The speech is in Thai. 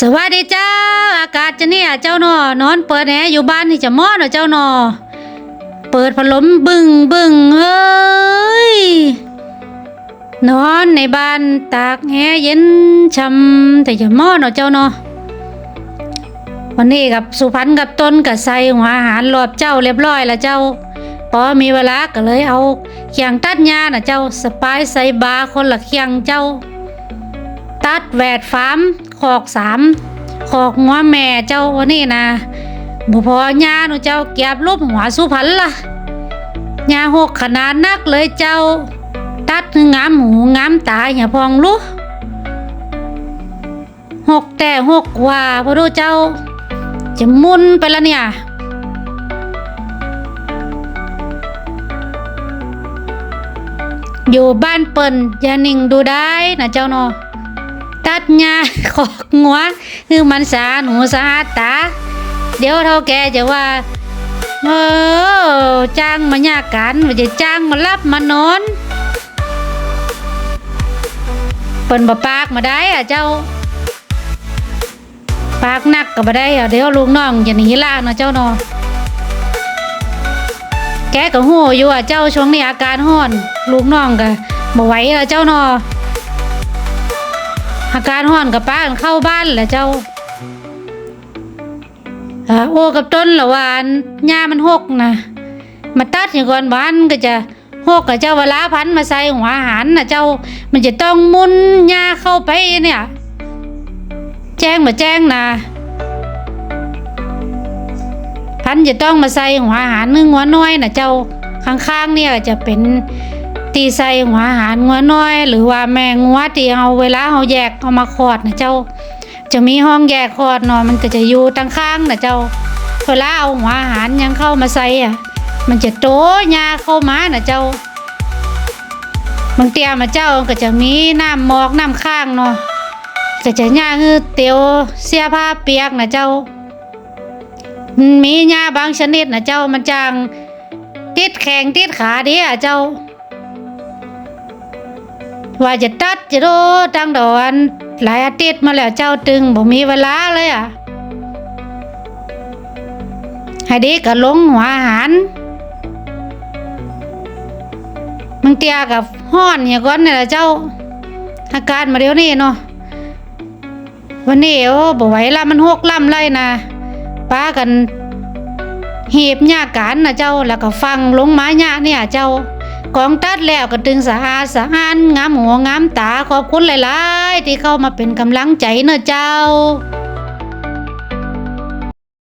สวัสดีเจ้า อากาศจะเนี่ยเจ้านอนอนเปิดแอร์อยู่บ้านนี่จะมอดเหรอเจ้านอเปิดพัดลมบึงบึ้งเอ้ยนอนในบ้านตากแอร์เย็นช่ำแต่จะมอดเหรอเจ้านอวันนี้กับสุพรรณกับต้นกับใส่หัวอาหารรอบเจ้าเรียบร้อยแล้วเจ้าพอมีเวลาก็เลยเอาเขียงตัดหญ้าน่ะเจ้าสปายใส่บาคนละเขียงเจ้า ตัดแหวดฟามขอกสามขอกหัวแม่เจ้าวันนี้นะบ่พญาหนูเจ้าเก็บรูปหัวสุพรรณล่ะญาหกขนาดนักเลยเจ้า ตัดงามหูงามตาอย่าพองลูกหกแต่หกว่าพอดูเจ้า จะมุนไปแล้วเนี่ยอยู่บ้านเปิ่นอย่านิ่งดูได้นะเจ้าเนาะ ตัดหญ้าขอกงัวคือมันสาหนูสาตา เดี๋ยวเท่าแกจะว่าเออจ้างมายากกันว่าจะจ้างมารับมานอนเปิ่นบ่ปากมาได้อะเจ้า ปากหนักก็บ่ได้อะเดี๋ยวลูกน้องจะหนีล่าเนาะเจ้าเนาะแกก็หู้อยู่อะเจ้าช่วงนี้อาการห้อน ลูกน้องก็บ่ไหวแล้วเจ้าเนอ อาการห้อนกับป้านเข้าบ้านแหละเจ้าอาโอ้กับต้นละวานหญ้ามันหกนะมาตัดอย่างก่อนบ้านก็จะหกกับเจ้าเวลาพันมาใส่หัวอาหารนะเจ้า มันจะต้องมุนหญ้าเข้าไปเนี่ย แจ้งมาแจ้งนะพันจะต้องมาใส่หัวอาหารนึ่งหัวน้อยนะเจ้าข้างๆเนี่ยจะเป็น ตีใส่หัวอาหารหัวน้อย หรือว่าแมงหัวที่เอาเวลาเอาแยกเอามาคอดนะเจ้า จะมีห้องแยกคอดนาะมันก็จะอยู่ตั้งข้างนะเจ้าเวลาเอาหัวอาหารยังเข้ามาใส่อะ มันจะโตยาเข้ามานะเจ้าบางเตียมาเจ้าก็จะมีน้ำหมอกน้ำข้างเนาะก็จะย่าคือเตียวเสียผ้าเปียกนะเจ้ามีหญ้าบางชนิดนะเจ้ามันจางติดแข็งติดขาดีอะเจ้า ว่าจะตัดจะโดตั้งดอนหลายอาทิตย์มาแล้วเจ้าตึงบ่มีเวลาเลยอะให้ดีก็ลงหัวอาหารมึงเตียกับห้อนอย่างก่อนนี่แหละเจ้า อาการมาเดี๋ยวนี้เนาะวันนี้โอ้บ่ไหวละมันหกล่ำไรนะป้ากันหีบหญ้ากันนะเจ้าแล้วก็ฟังลงไม้หญ้าเนี่ยเจ้า ของตัดแล้วก็ถึงสะอาดสะอานงามหัวงามตาขอบคุณหลาย ๆ ที่เข้ามาเป็นกำลังใจเนอะเจ้า